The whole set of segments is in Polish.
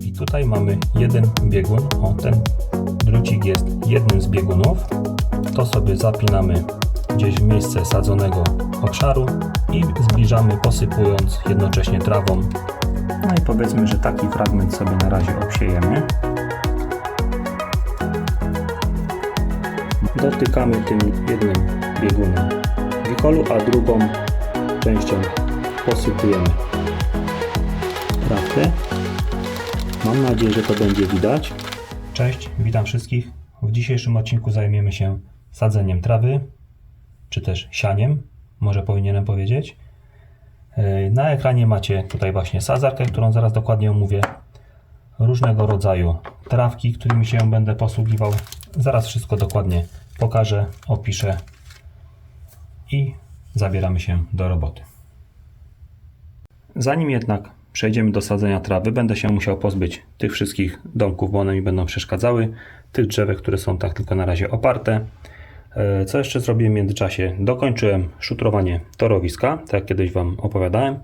I tutaj mamy jeden biegun. O, ten drucik jest jednym z biegunów. To sobie zapinamy gdzieś w miejsce sadzonego obszaru i zbliżamy posypując jednocześnie trawą. No i powiedzmy, że taki fragment sobie na razie obsiejemy. Dotykamy tym jednym biegunem wikolu, a drugą częścią posypujemy trawkę. Mam nadzieję, że to będzie widać. Cześć, witam wszystkich. W dzisiejszym odcinku zajmiemy się sadzeniem trawy, czy też sianiem, może powinienem powiedzieć. Yy, Na ekranie macie tutaj właśnie sadzarkę, którą zaraz dokładnie omówię. Różnego rodzaju trawki, którymi się będę posługiwał. Zaraz wszystko dokładnie pokażę, opiszę i zabieramy się do roboty. Zanim jednak przejdziemy do sadzenia trawy, będę się musiał pozbyć tych wszystkich domków, bo one mi będą przeszkadzały, tych drzewek, które są tak tylko na razie oparte. E, Co jeszcze zrobiłem w międzyczasie? Dokończyłem szutrowanie torowiska, tak jak kiedyś Wam opowiadałem,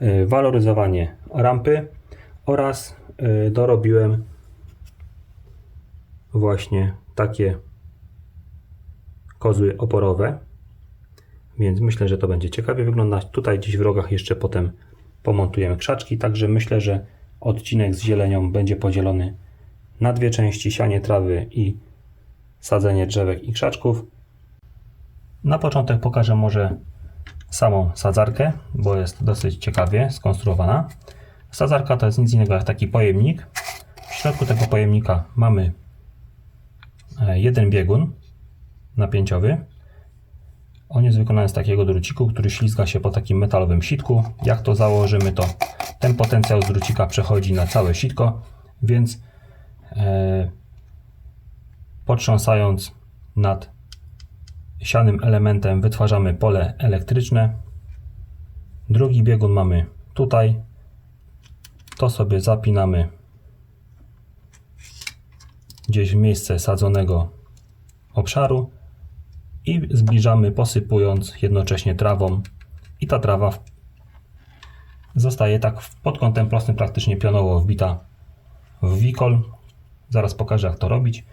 e, waloryzowanie rampy oraz e, dorobiłem właśnie takie kozły oporowe, więc myślę, że to będzie ciekawie wyglądać. Tutaj gdzieś w rogach jeszcze potem pomontujemy krzaczki, także myślę, że odcinek z zielenią będzie podzielony na dwie części, sianie trawy i sadzenie drzewek i krzaczków. Na początek pokażę może samą sadzarkę, bo jest dosyć ciekawie skonstruowana. Sadzarka to jest nic innego jak taki pojemnik. W środku tego pojemnika mamy e, jeden biegun napięciowy. On jest wykonany z takiego druciku, który ślizga się po takim metalowym sitku. Jak to założymy, to ten potencjał z drucika przechodzi na całe sitko, więc e, potrząsając nad sianym elementem wytwarzamy pole elektryczne. Drugi biegun mamy tutaj. To sobie zapinamy gdzieś w miejsce sadzonego obszaru i zbliżamy posypując jednocześnie trawą i ta trawa zostaje tak pod kątem prostym praktycznie pionowo wbita w wikol. Zaraz pokażę jak to robić.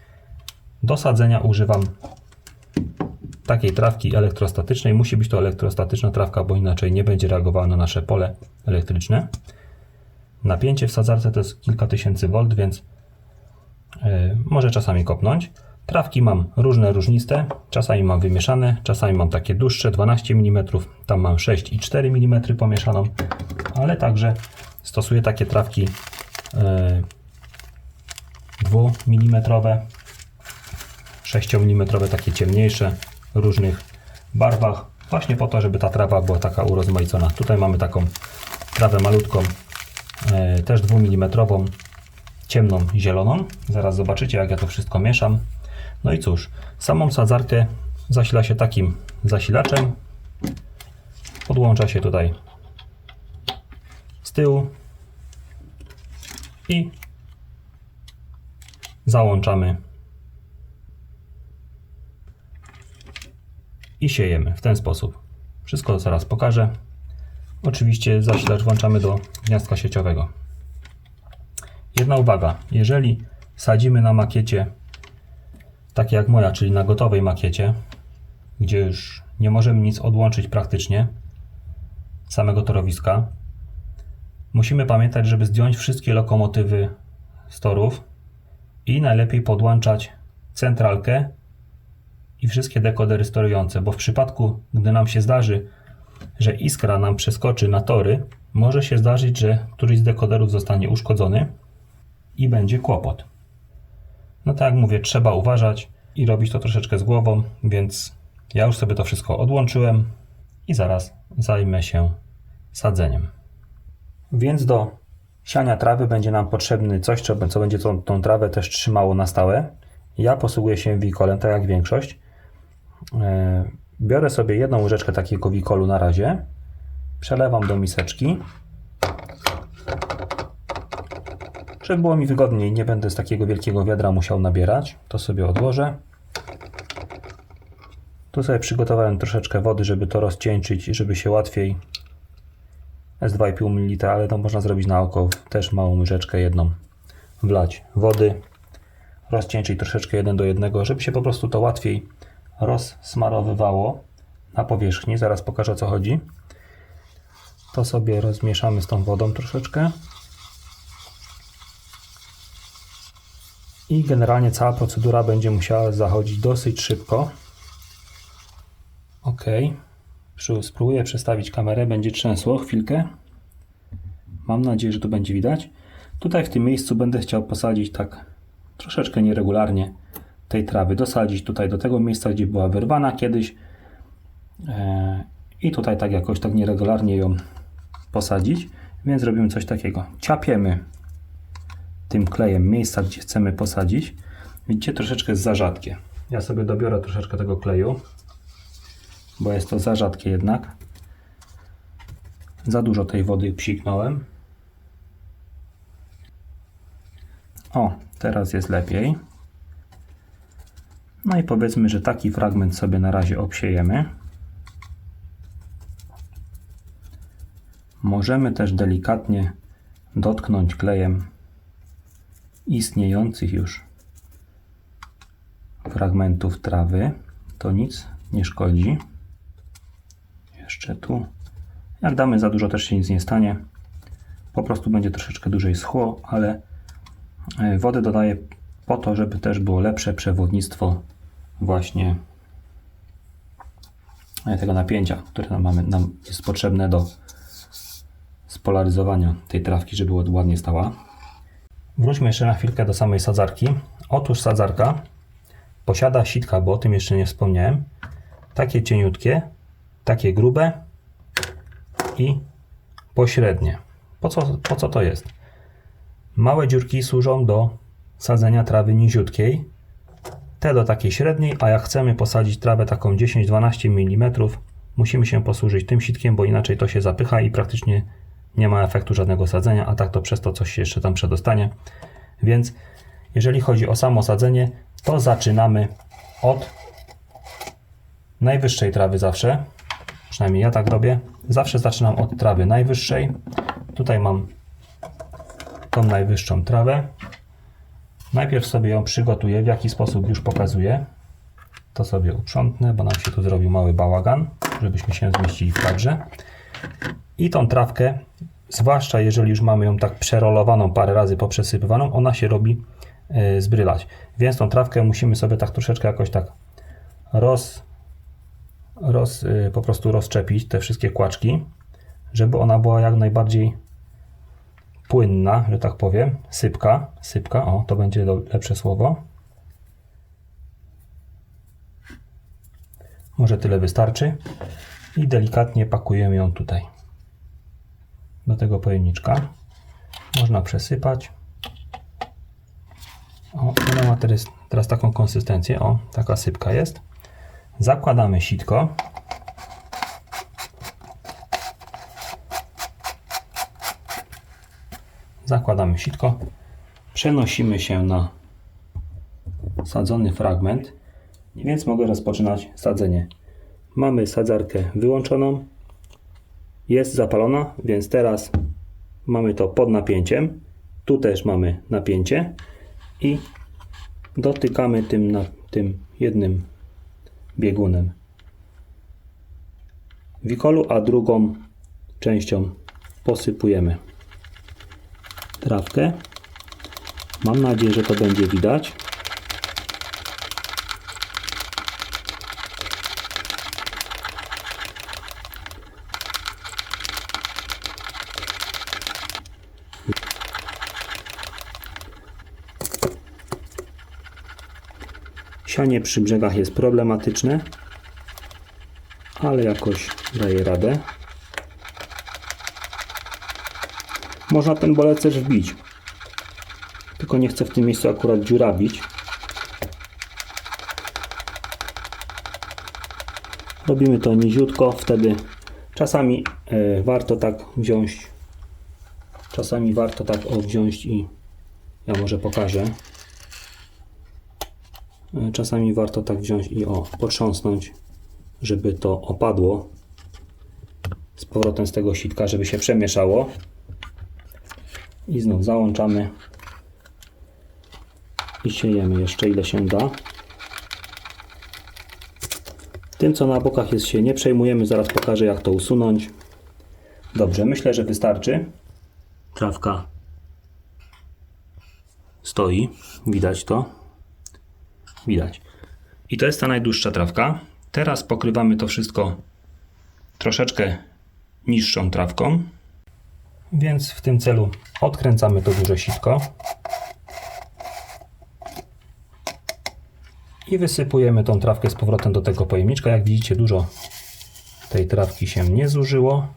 Do sadzenia używam takiej trawki elektrostatycznej. Musi być to elektrostatyczna trawka, bo inaczej nie będzie reagowała na nasze pole elektryczne. Napięcie w sadzarce to jest kilka tysięcy volt, więc e, może czasami kopnąć. Trawki mam różne, różniste. Czasami mam wymieszane, czasami mam takie dłuższe 12 mm, tam mam 6 i 4 mm pomieszaną, ale także stosuję takie trawki e, 2 mm, 6 mm, takie ciemniejsze, różnych barwach, właśnie po to, żeby ta trawa była taka urozmaicona. Tutaj mamy taką trawę malutką, e, też 2 mm, ciemną zieloną. Zaraz zobaczycie, jak ja to wszystko mieszam. No i cóż, samą sadzarkę zasila się takim zasilaczem. Podłącza się tutaj z tyłu i załączamy i siejemy w ten sposób. Wszystko zaraz pokażę. Oczywiście zasilacz włączamy do gniazdka sieciowego. Jedna uwaga, jeżeli sadzimy na makiecie takie jak moja, czyli na gotowej makiecie, gdzie już nie możemy nic odłączyć praktycznie samego torowiska, musimy pamiętać, żeby zdjąć wszystkie lokomotywy z torów i najlepiej podłączać centralkę i wszystkie dekodery storujące, bo w przypadku, gdy nam się zdarzy, że iskra nam przeskoczy na tory, może się zdarzyć, że któryś z dekoderów zostanie uszkodzony i będzie kłopot. No tak mówię, trzeba uważać i robić to troszeczkę z głową, więc ja już sobie to wszystko odłączyłem i zaraz zajmę się sadzeniem. Więc do siania trawy będzie nam potrzebny coś, co co będzie tą, tą trawę też trzymało na stałe. Ja posługuję się wikolem, tak jak większość. E, Biorę sobie jedną łyżeczkę takiego wikolu na razie, przelewam do miseczki. Żeby było mi wygodniej, nie będę z takiego wielkiego wiadra musiał nabierać, to sobie odłożę. Tu sobie przygotowałem troszeczkę wody, żeby to rozcieńczyć i żeby się łatwiej jest 2,5 ml, ale to można zrobić na oko, też małą łyżeczkę jedną wlać wody, rozcieńczyć troszeczkę 1 do 1, żeby się po prostu to łatwiej rozsmarowywało na powierzchni. Zaraz pokażę o co chodzi. To sobie rozmieszamy z tą wodą troszeczkę. I generalnie cała procedura będzie musiała zachodzić dosyć szybko. Ok. Spróbuję przestawić kamerę, będzie trzęsło chwilkę. Mam nadzieję, że tu będzie widać. Tutaj w tym miejscu będę chciał posadzić tak troszeczkę nieregularnie tej trawy. Dosadzić tutaj do tego miejsca, gdzie była wyrwana kiedyś. E, I tutaj tak jakoś tak nieregularnie ją posadzić. Więc robimy coś takiego. Ciapiemy tym klejem miejsca, gdzie chcemy posadzić. Widzicie, troszeczkę jest za rzadkie. Ja sobie dobiorę troszeczkę tego kleju, bo jest to za rzadkie jednak. Za dużo tej wody psiknąłem. O, teraz jest lepiej. No i powiedzmy, że taki fragment sobie na razie obsiejemy. Możemy też delikatnie dotknąć klejem istniejących już fragmentów trawy. To nic nie szkodzi. Jeszcze tu. Jak damy za dużo, też się nic nie stanie. Po prostu będzie troszeczkę dłużej schło, ale e, wodę dodaję po to, żeby też było lepsze przewodnictwo właśnie e, tego napięcia, które nam, mamy, nam jest potrzebne do spolaryzowania tej trawki, żeby ładnie stała. Wróćmy jeszcze na chwilkę do samej sadzarki. Otóż sadzarka posiada sitka, bo o tym jeszcze nie wspomniałem. Takie cieniutkie, takie grube i pośrednie. Po co, po co to jest? Małe dziurki służą do sadzenia trawy niziutkiej, te do takiej średniej, a jak chcemy posadzić trawę taką 10-12 mm, musimy się posłużyć tym sitkiem, bo inaczej to się zapycha i praktycznie nie ma efektu żadnego sadzenia, a tak to przez to coś się jeszcze tam przedostanie. Więc jeżeli chodzi o samo sadzenie, to zaczynamy od najwyższej trawy zawsze. Przynajmniej ja tak robię. Zawsze zaczynam od trawy najwyższej. Tutaj mam tą najwyższą trawę. Najpierw sobie ją przygotuję, w jaki sposób już pokazuję. To sobie uprzątnę, bo nam się tu zrobił mały bałagan, żebyśmy się zmieścili w kadrze. I tą trawkę, zwłaszcza jeżeli już mamy ją tak przerolowaną parę razy poprzesypywaną, ona się robi yy, zbrylać. Więc tą trawkę musimy sobie tak troszeczkę jakoś tak roz, roz, yy, po prostu rozczepić te wszystkie kłaczki, żeby ona była jak najbardziej płynna, że tak powiem, sypka, sypka, o, to będzie lepsze słowo. Może tyle wystarczy. I delikatnie pakujemy ją tutaj do tego pojemniczka. Można przesypać. O, ona ma teraz, teraz taką konsystencję. O, taka sypka jest. Zakładamy sitko. Zakładamy sitko. Przenosimy się na sadzony fragment. Więc mogę rozpoczynać sadzenie. Mamy sadzarkę wyłączoną. Jest zapalona, więc teraz mamy to pod napięciem. Tu też mamy napięcie i dotykamy tym, na, tym jednym biegunem wikolu, a drugą częścią posypujemy trawkę. Mam nadzieję, że to będzie widać. Sianie przy brzegach jest problematyczne, ale jakoś daje radę. Można ten bolec też wbić. Tylko nie chcę w tym miejscu akurat dziurabić. Robimy to niziutko, wtedy czasami e, warto tak wziąć. Czasami warto tak o wziąć i ja może pokażę. E, Czasami warto tak wziąć i o potrząsnąć, żeby to opadło z powrotem z tego sitka, żeby się przemieszało. I znów załączamy i siejemy jeszcze ile się da. Tym co na bokach jest się nie przejmujemy, zaraz pokażę jak to usunąć. Dobrze, myślę, że wystarczy. Trawka stoi, widać to. Widać. I to jest ta najdłuższa trawka. Teraz pokrywamy to wszystko troszeczkę niższą trawką. Więc w tym celu odkręcamy to duże sitko. I wysypujemy tą trawkę z powrotem do tego pojemniczka. Jak widzicie, dużo tej trawki się nie zużyło,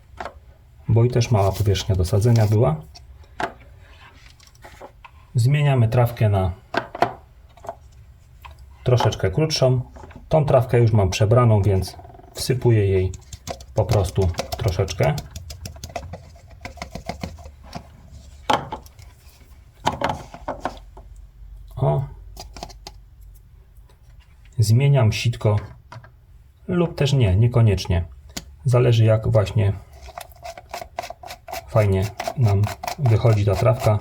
bo i też mała powierzchnia do sadzenia była. Zmieniamy trawkę na troszeczkę krótszą. Tą trawkę już mam przebraną, więc wsypuję jej po prostu troszeczkę. O. Zmieniam sitko lub też nie, niekoniecznie. Zależy jak właśnie fajnie nam wychodzi ta trawka.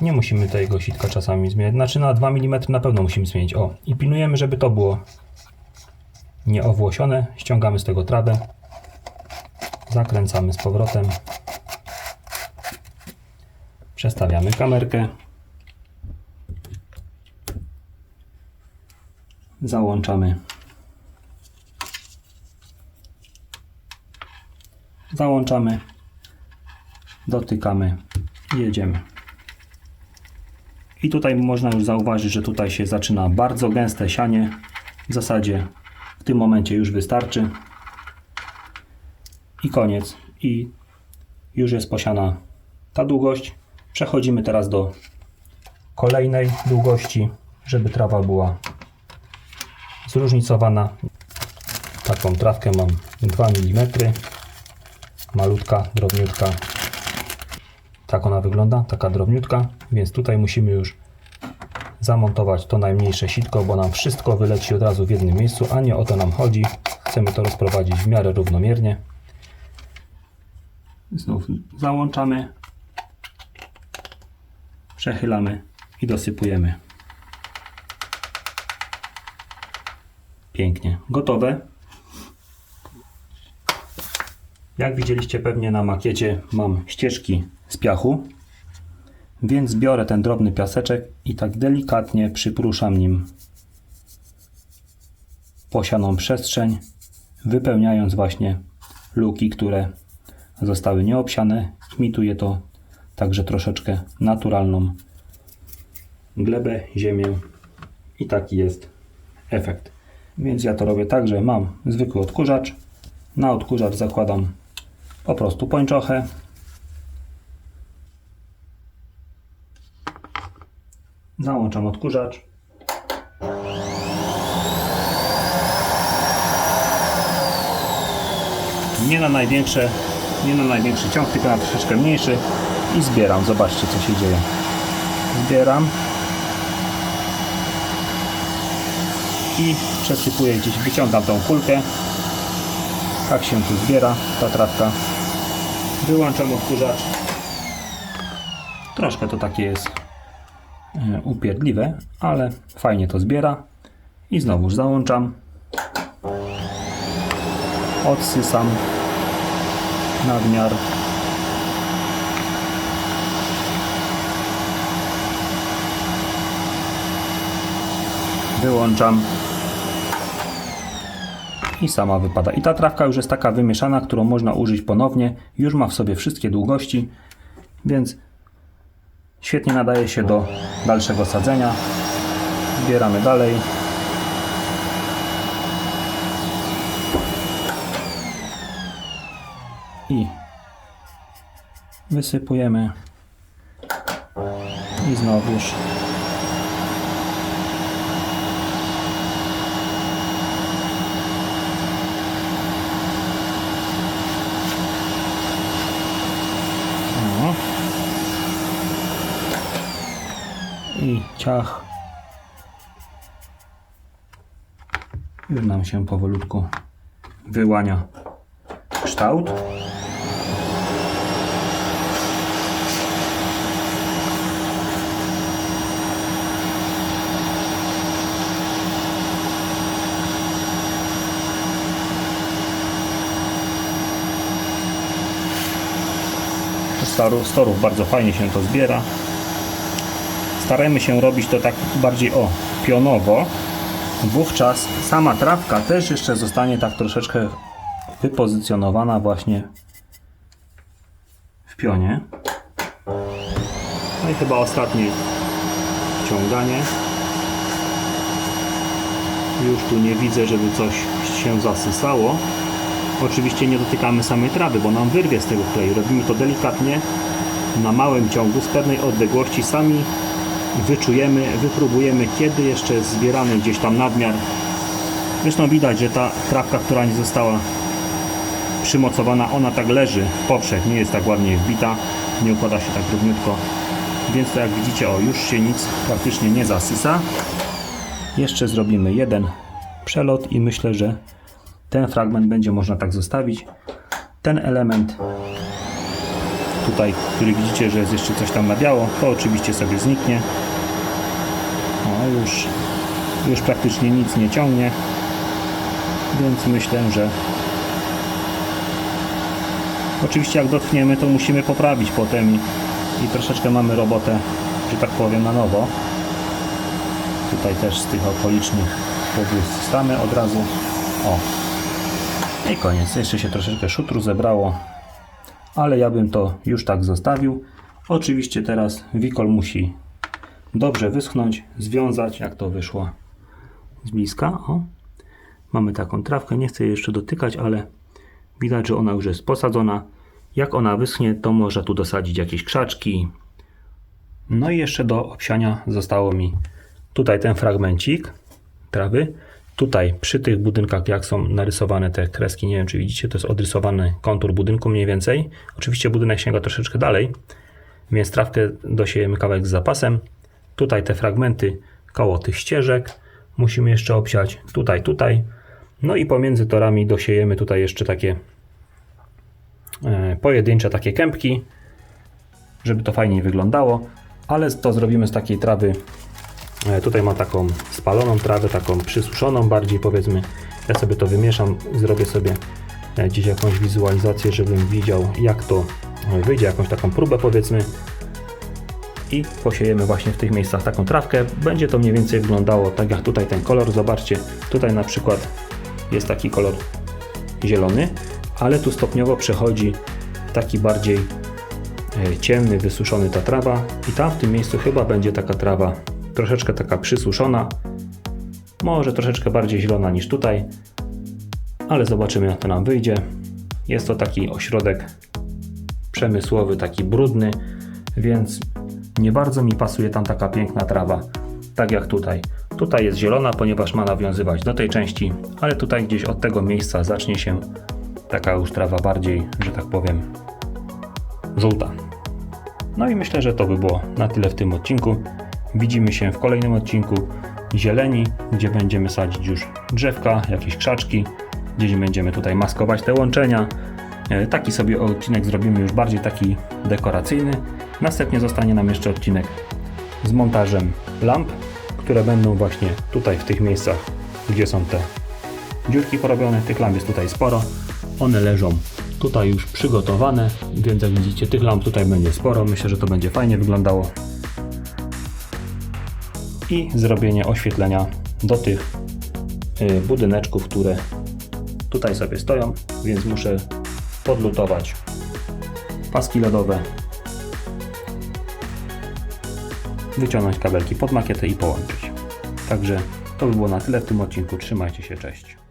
Nie musimy tego sitka czasami zmieniać. Znaczy na 2 mm na pewno musimy zmienić. O, i pilnujemy, żeby to było nieowłosione. Ściągamy z tego trawę. Zakręcamy z powrotem. Przestawiamy kamerkę. Załączamy. Załączamy. Dotykamy. Jedziemy. I tutaj można już zauważyć, że tutaj się zaczyna bardzo gęste sianie. W zasadzie w tym momencie już wystarczy. I koniec. I już jest posiana ta długość. Przechodzimy teraz do kolejnej długości, żeby trawa była zróżnicowana. Taką trawkę mam 2 mm. Malutka, drobniutka. Tak ona wygląda, taka drobniutka, więc tutaj musimy już zamontować to najmniejsze sitko, bo nam wszystko wyleci od razu w jednym miejscu, a nie o to nam chodzi. Chcemy to rozprowadzić w miarę równomiernie. Znów załączamy, przechylamy i dosypujemy. Pięknie. Gotowe. Jak widzieliście pewnie na makiecie mam ścieżki z piachu, więc biorę ten drobny piaseczek i tak delikatnie przypruszam nim posianą przestrzeń, wypełniając właśnie luki, które zostały nieobsiane. Imituje to także troszeczkę naturalną glebę, ziemię i taki jest efekt. Więc ja to robię tak, że mam zwykły odkurzacz. Na odkurzacz zakładam po prostu pończochę. Załączam odkurzacz. Nie na największe, nie na największy ciąg, tylko na troszeczkę mniejszy i zbieram. Zobaczcie co się dzieje. Zbieram i przesypuję gdzieś, wyciągam tą kulkę. Tak się tu zbiera ta trawka. Wyłączam odkurzacz. Troszkę to takie jest e, upierdliwe, ale fajnie to zbiera. I znowuż załączam. Odsysam nadmiar. Wyłączam i sama wypada. I ta trawka już jest taka wymieszana, którą można użyć ponownie. Już ma w sobie wszystkie długości, więc świetnie nadaje się do dalszego sadzenia. Zbieramy dalej. I wysypujemy. I znowuż O. I ciach. Już nam się powolutku wyłania kształt. Z torów bardzo fajnie się to zbiera. Starajmy się robić to tak bardziej o pionowo. Wówczas sama trawka też jeszcze zostanie tak troszeczkę wypozycjonowana właśnie w pionie. No i chyba ostatnie wciąganie. Już tu nie widzę, żeby coś się zasysało. Oczywiście nie dotykamy samej trawy, bo nam wyrwie z tego kleju. Robimy to delikatnie, na małym ciągu, z pewnej odległości. Sami wyczujemy, wypróbujemy, kiedy jeszcze zbieramy gdzieś tam nadmiar. Zresztą widać, że ta trawka, która nie została przymocowana, ona tak leży w poprzek, nie jest tak ładnie wbita, nie układa się tak równiutko. Więc to jak widzicie, o już się nic praktycznie nie zasysa. Jeszcze zrobimy jeden przelot i myślę, że ten fragment będzie można tak zostawić. Ten element tutaj, który widzicie, że jest jeszcze coś tam na biało, to oczywiście sobie zniknie. O, już, już praktycznie nic nie ciągnie, więc myślę, że oczywiście jak dotkniemy, to musimy poprawić potem i, i troszeczkę mamy robotę, że tak powiem, na nowo. Tutaj też z tych okolicznych powystamy od razu. O, i koniec. Jeszcze się troszeczkę szutru zebrało, ale ja bym to już tak zostawił. Oczywiście teraz wikol musi dobrze wyschnąć, związać, jak to wyszło z bliska. O. Mamy taką trawkę, nie chcę jej jeszcze dotykać, ale widać, że ona już jest posadzona. Jak ona wyschnie, to można tu dosadzić jakieś krzaczki. No i jeszcze do obsiania zostało mi tutaj ten fragmencik trawy. Tutaj przy tych budynkach, jak są narysowane te kreski, nie wiem czy widzicie, to jest odrysowany kontur budynku mniej więcej. Oczywiście budynek sięga troszeczkę dalej, więc trawkę dosiejemy kawałek z zapasem. Tutaj te fragmenty koło tych ścieżek musimy jeszcze obsiać. Tutaj, tutaj. No i pomiędzy torami dosiejemy tutaj jeszcze takie e, pojedyncze takie kępki, żeby to fajniej wyglądało, ale to zrobimy z takiej trawy Tutaj ma taką spaloną trawę, taką przysuszoną bardziej powiedzmy. Ja sobie to wymieszam, zrobię sobie e, gdzieś jakąś wizualizację, żebym widział jak to e, wyjdzie, jakąś taką próbę powiedzmy. I posiejemy właśnie w tych miejscach taką trawkę. Będzie to mniej więcej wyglądało tak jak tutaj ten kolor. Zobaczcie, tutaj na przykład jest taki kolor zielony, ale tu stopniowo przechodzi taki bardziej e, ciemny, wysuszony ta trawa i tam w tym miejscu chyba będzie taka trawa troszeczkę taka przysuszona, może troszeczkę bardziej zielona niż tutaj, ale zobaczymy jak to nam wyjdzie. Jest to taki ośrodek przemysłowy, taki brudny, więc nie bardzo mi pasuje tam taka piękna trawa, tak jak tutaj. Tutaj jest zielona, ponieważ ma nawiązywać do tej części, ale tutaj gdzieś od tego miejsca zacznie się taka już trawa bardziej, że tak powiem, żółta. No i myślę, że to by było na tyle w tym odcinku. Widzimy się w kolejnym odcinku zieleni, gdzie będziemy sadzić już drzewka, jakieś krzaczki, gdzieś będziemy tutaj maskować te łączenia. E, Taki sobie odcinek zrobimy już bardziej taki dekoracyjny. Następnie zostanie nam jeszcze odcinek z montażem lamp, które będą właśnie tutaj w tych miejscach, gdzie są te dziurki porobione. Tych lamp jest tutaj sporo. One leżą tutaj już przygotowane, więc jak widzicie tych lamp tutaj będzie sporo. Myślę, że to będzie fajnie wyglądało i zrobienie oświetlenia do tych y, budyneczków, które tutaj sobie stoją, więc muszę podlutować paski LEDowe, wyciągnąć kabelki pod makietę i połączyć. Także to by było na tyle w tym odcinku. Trzymajcie się, cześć.